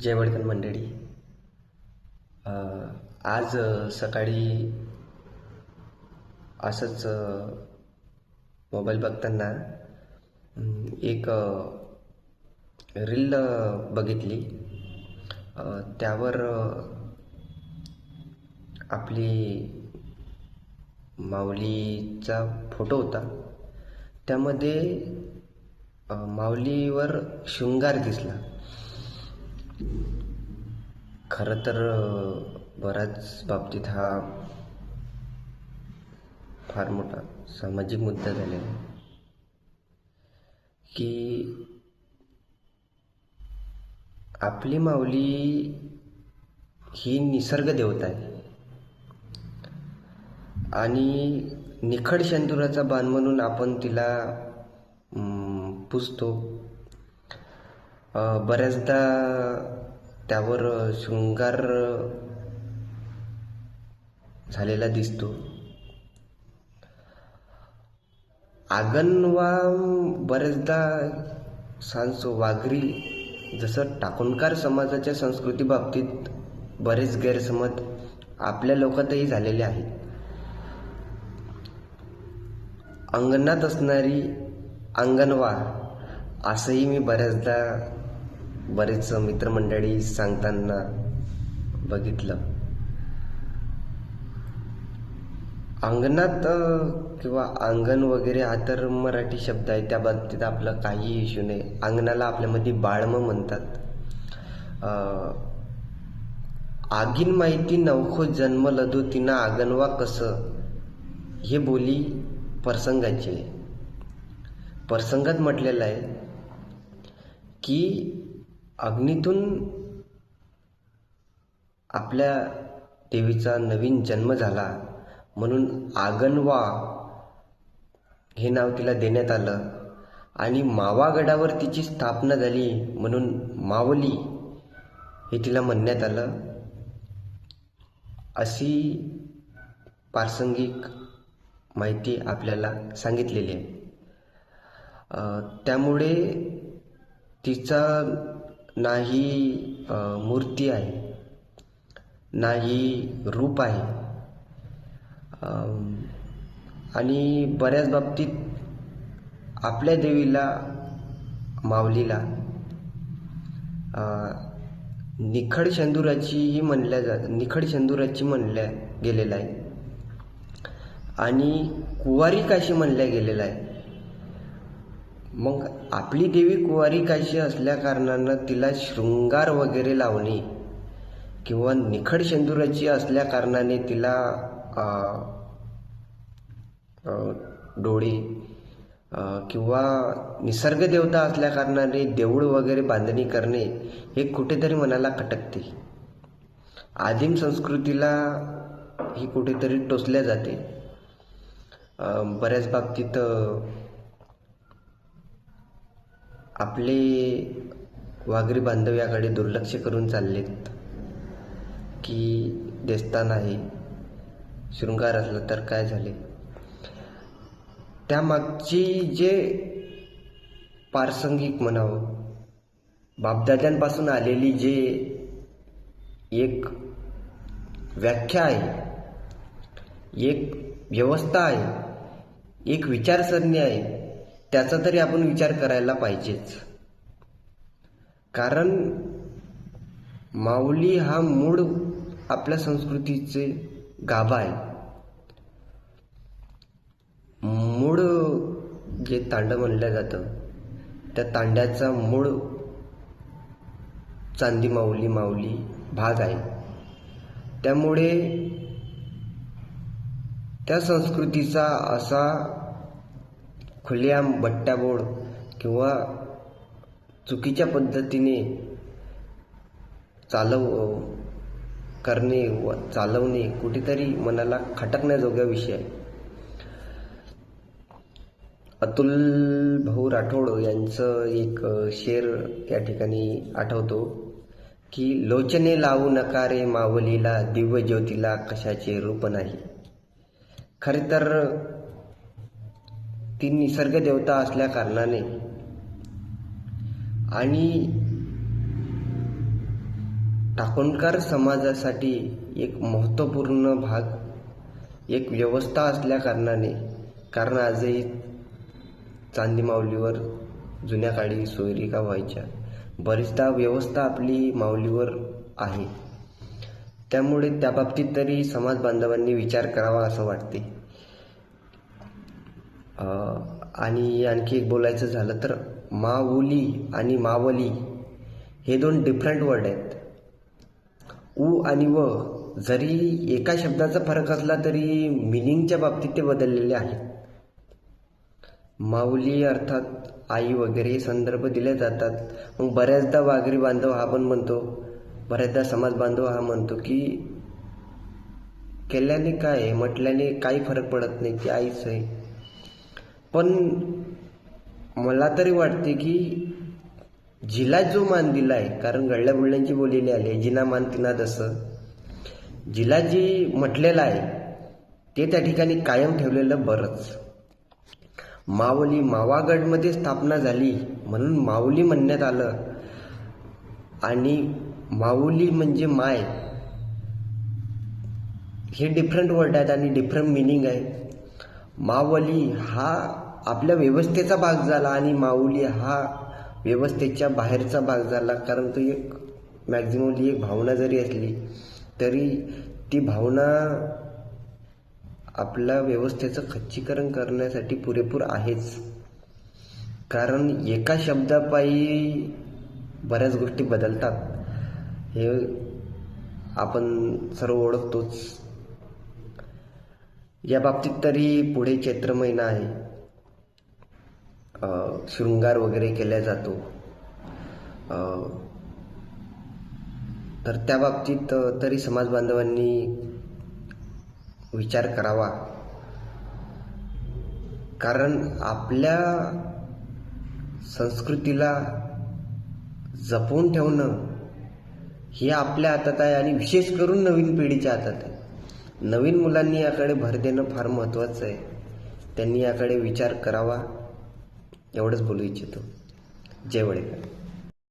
जय वडकन मंडळी. आज सकाळी असंच मोबाईल बघताना एक रील बघितली. त्यावर आपली माऊलीचा फोटो होता. त्यामध्ये माऊलीवर शृंगार दिसला. खरं तर बऱ्याच बाबतीत हा फार मोठा सामाजिक मुद्दा झालेला आहे. की आपली माऊली ही निसर्ग देवता आहे. आणि निखड शेंदुराचा बाण म्हणून आपण तिला पुजतो. बऱ्याचदा त्यावर शृंगार झालेला दिसतो. आगनवा बऱ्याचदा सांस वाघरी जसं टाकुणकार समाजाच्या संस्कृती बाबतीत बरेच गैरसमज आपल्या लोकातही झालेले आहेत. अंगणात असणारी अंगणवा असंही मी बऱ्याचदा बरेच मित्रमंडळी सांगताना बघितलं. अंगणात किंवा अंगण वगैरे हा तर मराठी शब्द आहे त्या बाबतीत आपलं काही इश्यू नाही. अंगणाला आपल्यामध्ये बाळमं म्हणतात. आगीन माहिती नवखो जन्म लधो तिनं आगनवा कसं? हे बोली प्रसंगाची आहे. प्रसंगात म्हटलेलं आहे की अग्नीतून आपल्या देवीचा नवीन जन्म झाला म्हणून आगनवा हे नाव तिला देण्यात आलं. आणि मावागडावर तिची स्थापना झाली म्हणून मावली हे तिला म्हणण्यात आलं. अशी प्रासंगिक माहिती आपल्याला सांगितलेली आहे. त्यामुळे तिचा नाही मूर्ती आहे. नाही रूप आहे. आणि बऱ्याच बाबतीत आपल्या देवीला माऊलीला निखड शेंदुराचीही म्हणल्या जा निखड शेंदुराची म्हणल्या गेलेलं आहे. आणि कुवारी काशी म्हणल्या गेलेलं आहे. मग आपली देवी कुवारी काशी असल्या कारणानं तिला शृंगार वगैरे लावणे किंवा निखड शेंदुराची असल्या कारणाने तिला डोळे किंवा निसर्ग देवता असल्या कारणाने देऊळ वगैरे बांधणी करणे हे कुठेतरी मनाला खटकते. आदिम संस्कृतीला ही कुठेतरी टोचल्या जाते. बऱ्याच बाबतीत आपले वाघरी बांधव याकडे दुर्लक्ष करून चाललेत की देवस्थान आहे शृंगार असला तर काय झाले? त्यामागची जे पारसंगिक म्हणावं बापदाद्यांपासून आलेली जे एक व्याख्या आहे एक व्यवस्था आहे एक विचारसरणी आहे त्याचा तरी आपण विचार करायला पाहिजेच. कारण माऊली हा मूळ आपल्या संस्कृतीचे गाभा आहे. मूळ जे तांड म्हणलं जातं त्या तांड्याचा मूळ चांदी माऊली माऊली भाग आहे. त्यामुळे त्या संस्कृतीचा असा खुलेआम बट्ट्याबोळ किंवा चुकीच्या पद्धतीने चालव करणे व चालवणे कुठेतरी मनाला खटकण्याजोगा विषय आहे. अतुल भाऊ राठोड यांचं एक शेर या ठिकाणी आठवतो की लोचने लावू नका रे मावलीला दिव्य ज्योतीला कशाचे रूप नाही. खरे तर ती निसर्ग देवता असल्या कारणाने. आणि टाकोणकार समाजासाठी एक महत्त्वपूर्ण भाग एक व्यवस्था असल्या कारणाने कारण आजही चांदी माऊलीवर जुन्या काळी सोयरिका व्हायच्या. बरीचदा व्यवस्था आपली माऊलीवर आहे. त्यामुळे त्या बाबतीत तरी समाज बांधवांनी विचार करावा असं वाटते. आणि आणखी एक बोलायचं झालं तर माऊली आणि मावली हे दोन डिफरंट वर्ड आहेत. उ आणि व जरी एका शब्दाचा फरक असला तरी मिनिंगच्या बाबतीत ते बदललेले आहेत. माऊली अर्थात आई वगैरे हे संदर्भ दिले जातात. मग बऱ्याचदा वाघरी बांधव हा पण म्हणतो बऱ्याचदा समाज बांधव हा म्हणतो की केल्याने काय आहे? म्हटल्याने काही फरक पडत नाही ती आईच आहे. पण मला तरी वाटते की जिला जो मान दिला आहे कारण गळल्या बुळल्यांची बोलेली आली आहे जिना मान तिना तसं जिला जी म्हटलेलं आहे ते त्या ठिकाणी कायम ठेवलेलं बरंच. माऊली मावागडमध्ये स्थापना झाली म्हणून माऊली म्हणण्यात आलं. आणि माऊली म्हणजे माय. हे डिफरंट वर्ड आहेत आणि डिफरंट मिनिंग आहे. मावली हा आपल्या व्यवस्थेचा भाग झाला आणि माऊली हा व्यवस्थेच्या बाहेरचा भाग झाला. कारण तो एक मॅक्झिममली एक भावना जरी असली तरी ती भावना आपल्या व्यवस्थेचं खच्चीकरण करण्यासाठी पुरेपूर आहेच. कारण एका शब्दापायी बऱ्याच गोष्टी बदलतात. हे आपण सर्व ओळखतोच. या बाबतीत तरी पुढे चैत्र महिना आहे. शृंगार वगैरे केला जातो. तर त्या बाबतीत तरी समाज बांधवांनी विचार करावा. कारण आपल्या संस्कृतीला जपून ठेवणं हे आपल्या हातात आहे आणि विशेष करून नवीन पिढीच्या हातात आहे. नवीन मुलांनी याकडे भर देणं फार महत्त्वाचं आहे. त्यांनी याकडे विचार करावा. एवढंच बोलू इच्छितो. जय वडेकर.